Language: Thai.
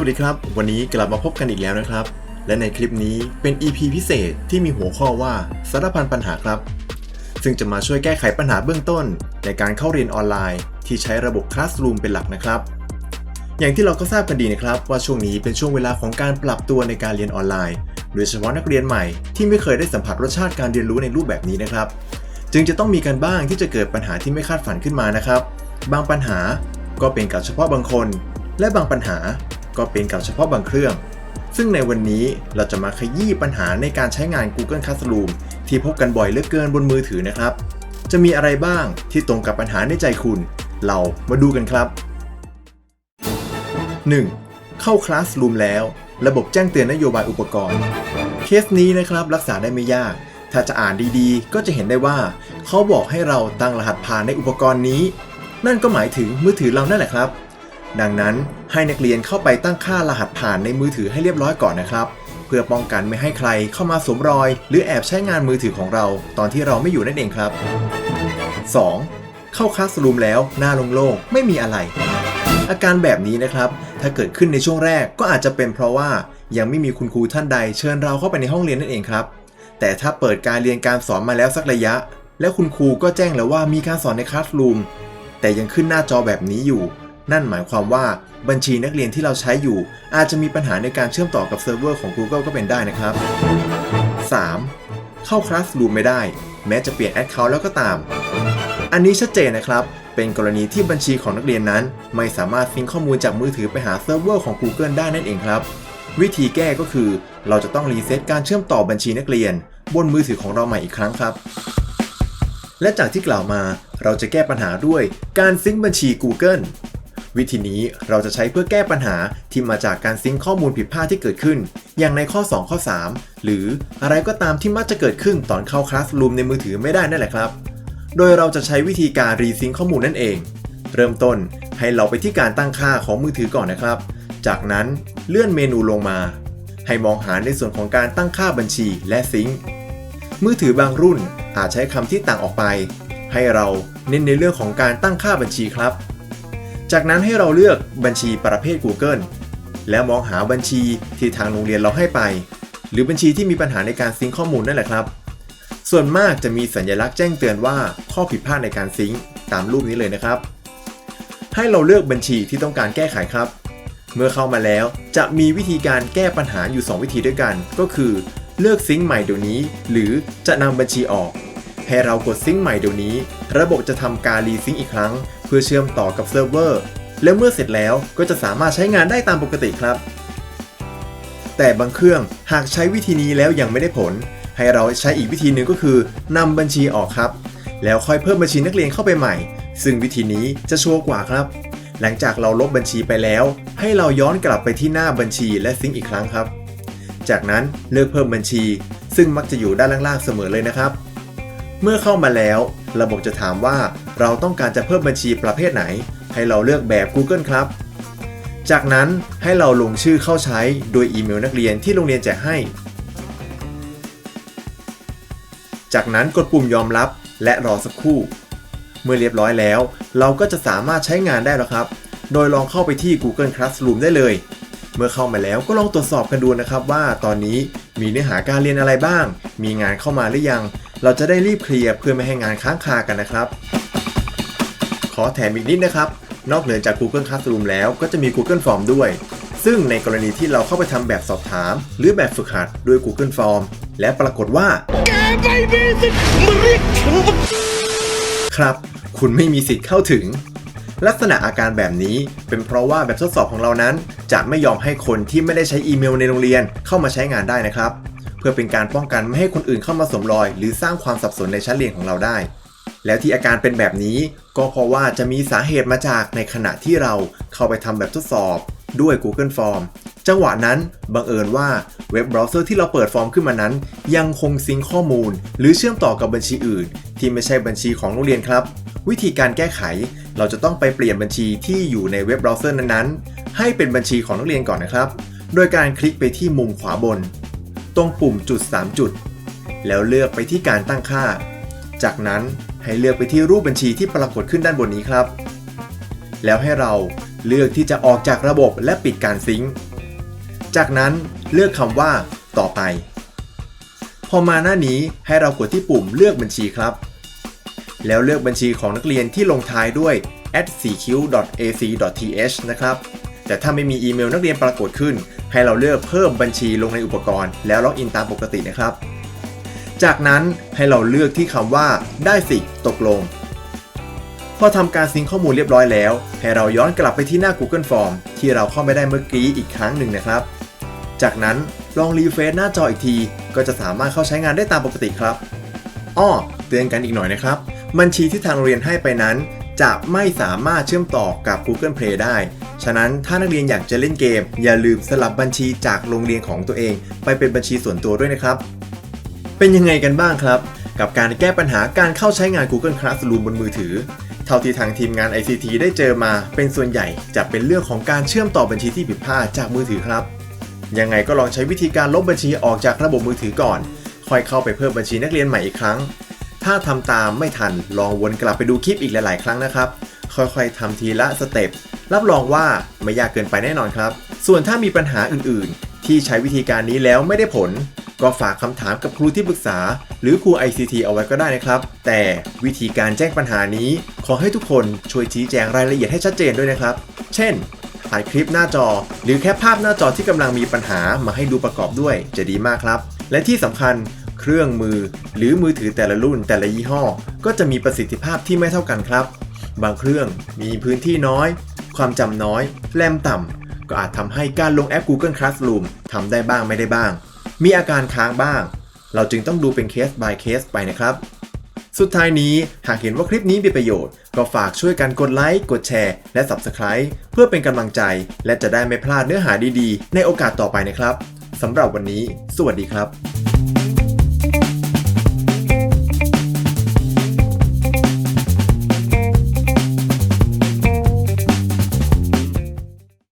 วัสดีครับ วันนี้กลับมาพบกันอีกแล้วนะครับ และในคลิปนี้เป็น EP พิเศษที่มีหัวข้อว่าสารพันปัญหาครับ ซึ่งจะมาช่วยแก้ไขปัญหาเบื้องต้น ในการเข้าเรียนออนไลน์ ที่ใช้ระบบ Classroom เป็นหลักนะครับ อย่างที่เราก็ทราบกันดีนะครับว่าช่วงนี้เป็นช่วงเวลาของการปรับตัวในการเรียนออนไลน์ โดยเฉพาะนักเรียนใหม่ที่ไม่เคยได้สัมผัสรสชาติการเรียนรู้ในรูปแบบนี้นะครับ จึงจะต้องมีกันบ้างที่จะเกิดปัญหาที่ไม่คาดฝันขึ้นมานะครับ บางปัญหาก็เป็นกับเฉพาะบางคน และบางปัญหา ก็เป็นกับเฉพาะบางเครื่อง ซึ่งในวันนี้เราจะมาขยี้ปัญหาในการใช้งาน Google Classroom ที่พบกันบ่อยเหลือเกินบนมือถือนะครับ จะมีอะไรบ้างที่ตรงกับปัญหาในใจคุณ เรามาดูกันครับ 1. เข้า Classroom แล้ว ระบบแจ้งเตือนนโยบายอุปกรณ์ เคสนี้นะครับรักษาได้ไม่ยาก ถ้าจะอ่านดีๆ ก็จะเห็นได้ว่า เขาบอกให้เราตั้งรหัสผ่านในอุปกรณ์นี้ นั่นก็หมายถึงมือถือเรานั่นแหละครับ ดังนั้นให้นักเรียนเข้าไปตั้งค่ารหัสผ่านในมือถือให้เรียบร้อยก่อนนะครับ เพื่อป้องกันไม่ให้ใครเข้ามาสวมรอย หรือแอบใช้งานมือถือของเรา ตอนที่เราไม่อยู่นั่นเองครับ 2. เข้าคลาสรูมแล้วหน้าโล่งๆไม่มีอะไร อาการแบบนี้นะครับ ถ้าเกิดขึ้นในช่วงแรกก็อาจจะเป็นเพราะว่ายังไม่มีคุณครูท่านใดเชิญเราเข้าไปในห้องเรียนนั่นเองครับ แต่ถ้าเปิดการเรียนการสอนมาแล้วสักระยะ และคุณครูก็แจ้งแล้วว่ามีการสอนในคลาสรูมแต่ยังขึ้นหน้าจอแบบนี้อยู่ นั่นหมายความว่าบัญชีนักเรียนที่เราใช้อยู่ อาจจะมีปัญหาในการเชื่อมต่อกับเซิร์ฟเวอร์ของ Google ก็เป็นได้นะครับ 3. เข้า Classroom ไม่ได้ แม้จะเปลี่ยน Account แล้วก็ตาม อันนี้ชัดเจนนะครับ เป็นกรณีที่บัญชีของนักเรียนนั้น ไม่สามารถซิงข้อมูลจากมือถือไปหาเซิร์ฟเวอร์ของ Google ได้นั่นเองครับ วิธีแก้ก็คือ เราจะต้องรีเซ็ตการเชื่อมต่อบัญชีนักเรียน บนมือถือของเราใหม่อีกครั้งครับและจากที่กล่าวมาเราจะแก้ปัญหาด้วยการซิงค์บัญชี Google วิธีนี้เราจะใช้เพื่อแก้ปัญหาที่มาจากการซิงค์ข้อมูลผิดพลาดที่เกิดขึ้น อย่างในข้อ 2 ข้อ 3 หรืออะไรก็ตามที่มักจะเกิดขึ้นตอนเข้าคลาสรูมในมือถือไม่ได้นั่นแหละครับ โดยเราจะใช้วิธีการรีซิงค์ข้อมูลนั่นเอง เริ่มต้นให้เราไปที่การตั้งค่าของมือถือก่อนนะครับ จากนั้นเลื่อนเมนูลงมา ให้มองหาในส่วนของการตั้งค่าบัญชีและซิงค์มือถือบางรุ่นอาจใช้คำที่ต่างออกไป ให้เราเน้นในเรื่องของการตั้งค่าบัญชีครับ จากนั้นให้เราเลือกบัญชีประเภท Google แล้วมองหาบัญชีที่ทางโรงเรียนเราให้ไป หรือบัญชีที่มีปัญหาในการซิงข้อมูลนั่นแหละครับ ส่วนมากจะมีสัญลักษณ์แจ้งเตือนว่าข้อผิดพลาดในการซิงตามรูปนี้เลยนะครับ ให้เราเลือกบัญชีที่ต้องการแก้ไขครับ เมื่อเข้ามาแล้วจะมีวิธีการแก้ปัญหาอยู่ 2 วิธีด้วยกัน ก็คือ เลือกซิงใหม่เดี๋ยวนี้ หรือจะนำบัญชีออก ให้เรากดซิงใหม่เดี๋ยวนี้ ระบบจะทำการรีซิงอีกครั้ง เพื่อเชื่อมต่อกับเซิร์ฟเวอร์ แล้วเมื่อเสร็จแล้วก็จะสามารถใช้งานได้ตามปกติครับ แต่บางเครื่องหากใช้วิธีนี้แล้วยังไม่ได้ผล ให้เราใช้อีกวิธีหนึ่งก็คือนำบัญชีออกครับ แล้วค่อยเพิ่มบัญชีนักเรียนเข้าไปใหม่ ซึ่งวิธีนี้จะชัวร์กว่าครับ หลังจากเราลบบัญชีไปแล้ว ให้เราย้อนกลับไปที่หน้าบัญชีและซิงค์อีกครั้งครับ จากนั้นเลือกเพิ่มบัญชี ซึ่งมักจะอยู่ด้านล่างๆเสมอเลยนะครับเมื่อเข้ามาแล้ว ระบบจะถามว่า เราต้องการจะเพิ่มบัญชีประเภทไหน ให้เราเลือกแบบ Google ครับ จากนั้นให้เราลงชื่อเข้าใช้โดยอีเมลนักเรียนที่โรงเรียนแจกให้ จากนั้นกดปุ่มยอมรับและรอสักครู่ เมื่อเรียบร้อยแล้ว เราก็จะสามารถใช้งานได้แล้วครับ โดยลองเข้าไปที่ Google Classroom ได้เลย เมื่อเข้ามาแล้วก็ลองตรวจสอบกันดูนะครับว่าตอนนี้มีเนื้อหาการเรียนอะไรบ้าง มีงานเข้ามาหรือยัง เราจะได้รีบเคลียร์เพื่อไม่ให้งานค้างคากันนะครับ อแถมอีกนิดนะครับ นอกเหนือจาก Google Classroom แล้วก็จะมี Google Form ด้วย ซึ่งในกรณีที่เราเข้าไปทำแบบสอบถาม หรือแบบฝึกหัดด้วย Google Form และปรากฏว่าครับ คุณไม่มีสิทธิ์เข้าถึง ลักษณะอาการแบบนี้เป็นเพราะว่าแบบทดสอบของเรานั้น จะไม่ยอมให้คนที่ไม่ได้ใช้อีเมลในโรงเรียนเข้ามาใช้งานได้นะครับ เพื่อเป็นการป้องกันไม่ให้คนอื่นเข้ามาสวมรอย หรือสร้างความสับสนในชั้นเรียนของเราได้ แล้วที่อาการเป็นแบบนี้ ก็เพราะว่าจะมีสาเหตุมาจากในขณะที่เราเข้าไปทำแบบทดสอบด้วย Google Form จังหวะนั้นบังเอิญว่าเว็บเบราว์เซอร์ที่เราเปิดฟอร์มขึ้นมานั้น ยังคงซิงค์ข้อมูล หรือเชื่อมต่อกับบัญชีอื่น ที่ไม่ใช่บัญชีของโรงเรียนครับ วิธีการแก้ไขเราจะต้องไปเปลี่ยนบัญชีที่อยู่ในเว็บเบราว์เซอร์นั้นๆ ให้เป็นบัญชีของนักเรียนก่อนนะครับ โดยการคลิกไปที่มุมขวาบน ตรงปุ่มจุด 3 จุด แล้วเลือกไปที่การตั้งค่า จากนั้น ให้เลือกไปที่รูปบัญชีที่ปรากฏขึ้นด้านบนนี้ครับ แล้วให้เราเลือกที่จะออกจากระบบและปิดการซิงค์ จากนั้นเลือกคำว่า ต่อไป พอมาหน้านี้ให้เรากดที่ปุ่มเลือกบัญชีครับ แล้วเลือกบัญชีของนักเรียนที่ลงท้ายด้วย @4q.ac.th นะครับ แต่ถ้าไม่มีอีเมลนักเรียนปรากฏขึ้น ให้เราเลือกเพิ่มบัญชีลงในอุปกรณ์ แล้วล็อกอินตามปกตินะครับ จากนั้นให้เราเลือกที่คำว่าได้สิตกลง พอทำการซิงข้อมูลเรียบร้อยแล้ว ให้เราย้อนกลับไปที่หน้า Google Form ที่เราเข้าไม่ได้เมื่อกี้อีกครั้งหนึ่งนะครับ จากนั้นลองรีเฟรชหน้าจออีกที ก็จะสามารถเข้าใช้งานได้ตามปกติครับอ้อเตือนกันอีกหน่อยนะครับ บัญชีที่ทางโรงเรียนให้ไปนั้น จะไม่สามารถเชื่อมต่อกับ Google Play ได้ ฉะนั้นถ้านักเรียนอยากจะเล่นเกม อย่าลืมสลับบัญชีจากโรงเรียนของตัวเอง ไปเป็นบัญชีส่วนตัวด้วยนะครับ เป็นยังไงกันบ้างครับ กับการแก้ปัญหาการเข้าใช้งาน Google Classroom บนมือถือ เท่าที่ทางทีมงาน ICT ได้เจอมา เป็นส่วนใหญ่จะเป็นเรื่องของการเชื่อมต่อบัญชีที่ผิดพลาดจากมือถือครับ ยังไงก็ลองใช้วิธีการลบบัญชีออกจากระบบมือถือก่อน ค่อยเข้าไปเพิ่มบัญชีนักเรียนใหม่อีกครั้ง ถ้าทำตามไม่ทันลองวนกลับไปดูคลิปอีกหลาย ๆ ครั้งนะครับ ค่อยๆทำทีละสเต็ปรับรองว่าไม่ยากเกินไปแน่นอนครับ ส่วนถ้ามีปัญหาอื่น ๆ ที่ใช้วิธีการนี้แล้วไม่ได้ผล ก็ฝากคำถามกับครูที่ปรึกษา หรือครู ICT เอาไว้ก็ได้นะครับ แต่วิธีการแจ้งปัญหานี้ ขอให้ทุกคนช่วยชี้แจงรายละเอียดให้ชัดเจนด้วยนะครับ เช่นถ่ายคลิปหน้าจอ หรือแค่ภาพหน้าจอที่กำลังมีปัญหามาให้ดูประกอบด้วยจะดีมากครับ และที่สำคัญเครื่องมือ หรือมือถือแต่ละรุ่นแต่ละยี่ห้อ ก็จะมีประสิทธิภาพที่ไม่เท่ากันครับ บางเครื่องมีพื้นที่น้อย ความจำน้อย แรมต่ำก็อาจทำให้การลงแอป Google Classroom ทำได้บ้างไม่ได้บ้าง มีอาการค้างบ้าง เราจึงต้องดูเป็นเคส by เคสไปนะครับ สุดท้ายนี้หากเห็นว่าคลิปนี้มีประโยชน์ ก็ฝากช่วยกันกดไลค์ กดแชร์ และ Subscribe เพื่อเป็นกำลังใจ และจะได้ไม่พลาดเนื้อหาดีๆ ในโอกาสต่อไปนะครับสำหรับวันนี้ สวัสดีครับ